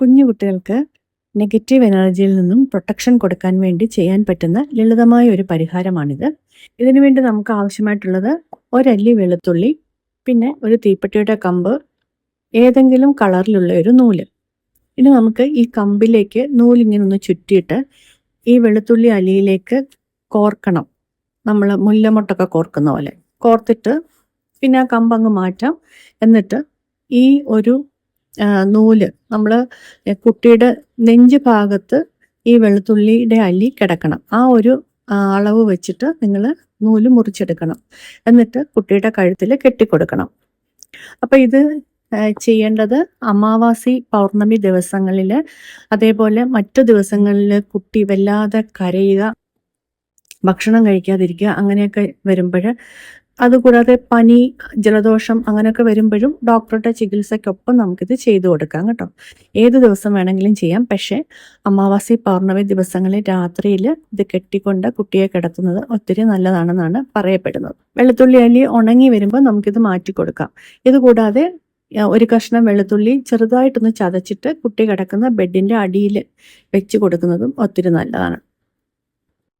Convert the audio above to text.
കുഞ്ഞു കുട്ടികൾക്ക് നെഗറ്റീവ് എനർജിയിൽ നിന്നും പ്രൊട്ടക്ഷൻ കൊടുക്കാൻ വേണ്ടി ചെയ്യാൻ പറ്റുന്ന ലളിതമായ ഒരു പരിഹാരമാണിത്. ഇതിനു വേണ്ടി നമുക്ക് ആവശ്യമായിട്ടുള്ളത് ഒരല്ലി വെളുത്തുള്ളി പിന്നെ ഒരു തീപ്പെട്ടിയുടെ കമ്പ് ഏതെങ്കിലും കളറിലുള്ള ഒരു നൂൽ. ഇനി നമുക്ക് ഈ കമ്പിലേക്ക് നൂലിങ്ങനെ ഒന്ന് ചുറ്റിയിട്ട് ഈ വെളുത്തുള്ളി അലിയിലേക്ക് കോർക്കണം. നമ്മൾ മുല്ലമൊട്ടൊക്കെ കോർക്കുന്ന പോലെ. കോർത്തിട്ട് പിന്നെ ആ കമ്പ് അങ്ങ് മാറ്റാം. എന്നിട്ട് ഈ ഒരു നൂൽ. നമ്മൾ കുട്ടിയുടെ നെഞ്ച് ഭാഗത്ത് ഈ വെളുത്തുള്ളിയുടെ അല്ലി കിടക്കണം. ആ ഒരു അളവ് വെച്ചിട്ട് നിങ്ങൾ നൂൽ മുറിച്ചെടുക്കണം. എന്നിട്ട് കുട്ടിയുടെ കഴുത്തിൽ കെട്ടിക്കൊടുക്കണം. അപ്പം ഇത് ചെയ്യേണ്ടത് അമാവാസി പൗർണമി ദിവസങ്ങളിൽ അതേപോലെ മറ്റു ദിവസങ്ങളിൽ കുട്ടി വല്ലാതെ കരയുക ഭക്ഷണം കഴിക്കാതിരിക്കുക അങ്ങനെയൊക്കെ വരുമ്പോൾ അതുകൂടാതെ പനി ജലദോഷം അങ്ങനെയൊക്കെ വരുമ്പോഴും ഡോക്ടറുടെ ചികിത്സയ്ക്കൊപ്പം നമുക്കിത് ചെയ്തു കൊടുക്കാം കേട്ടോ. ഏത് ദിവസം വേണമെങ്കിലും ചെയ്യാം. പക്ഷേ അമാവാസി പൗർണമി ദിവസങ്ങളിൽ രാത്രിയിൽ ഇത് കെട്ടിക്കൊണ്ട് കുട്ടിയെ കിടത്തുന്നത് ഒത്തിരി നല്ലതാണെന്നാണ് പറയപ്പെടുന്നത്. വെളുത്തുള്ളി അല്ലി ഉണങ്ങി വരുമ്പോൾ നമുക്കിത് മാറ്റി കൊടുക്കാം. ഇതുകൂടാതെ ഒരു കഷ്ണം വെളുത്തുള്ളി ചെറുതായിട്ടൊന്ന് ചതച്ചിട്ട് കുട്ടി കിടക്കുന്ന ബെഡിന്റെ അടിയിൽ വെച്ച് കൊടുക്കുന്നതും ഒത്തിരി നല്ലതാണ്.